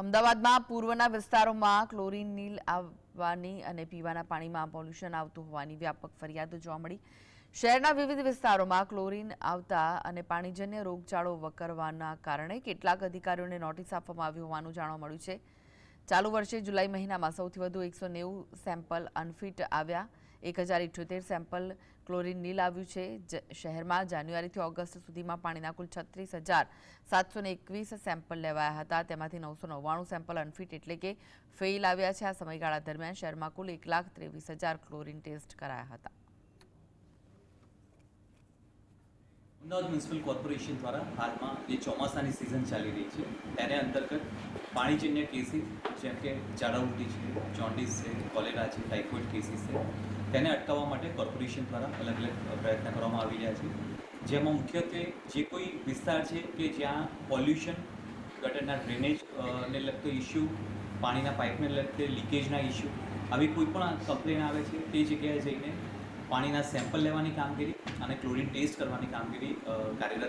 અમદાવાદમાં પૂર્વના વિસ્તારોમાં ક્લોરીન નીલ આવવાની અને પીવાના પાણીમાં પોલ્યુશન આવતું હોવાની વ્યાપક ફરિયાદો જોવા મળી. શહેરના વિવિધ વિસ્તારોમાં ક્લોરીન આવતા અને પાણીજન્ય રોગચાળો વકરવાના કારણે કેટલાક અધિકારીઓને નોટિસ આપવામાં આવી હોવાનું જાણવા મળ્યું છે. ચાલુ વર્ષે જુલાઈ મહિનામાં સૌથી વધુ એકસો સેમ્પલ અનફિટ આવ્યા. એક હજાર ઇઠ્યોતેર સેમ્પલ ક્લોરીન નીલ આવ્યું છે. શહેરમાં જાન્યુઆરીથી ઓગસ્ટ સુધીમાં પાણીના કુલ છત્રીસ હજાર સાતસો ને એકવીસ સેમ્પલ લેવાયા હતા. તેમાંથી નવસો નવ્વાણું સેમ્પલ અનફિટ એટલે કે ફેઇલ આવ્યા છે. આ સમયગાળા દરમિયાન શહેરમાં કુલ એક લાખ ત્રેવીસ હજાર ક્લોરીન ટેસ્ટ કરાયા હતા. અમદાવાદ મ્યુનિસિપલ કોર્પોરેશન દ્વારા હાલમાં જે ચોમાસાની સિઝન ચાલી રહી છે, તેને અંતર્ગત પાણીજન્ય કેસીસ જેમ કે ઝાડા છે જોન્ડિસ છે, કોલેરા છે ટાઇફોઇડ કેસીસ છે, તેને અટકાવવા માટે કોર્પોરેશન દ્વારા અલગ અલગ પ્રયત્ન કરવામાં આવી રહ્યા છે. જેમાં મુખ્યત્વે જે કોઈ વિસ્તાર છે કે જ્યાં પોલ્યુશન ગટરના ડ્રેનેજ ને લગતો ઇસ્યુ પાણીના પાઇપને લગતે લીકેજના ઇસ્યુ આવી કોઈ પણ કમ્પ્લેન આવે છે, તે જગ્યાએ જઈને પાણીના સેમ્પલ લેવાની કામગીરી અને ક્લોરિન ટેસ્ટ કરવાની કામગીરી કાર્યરત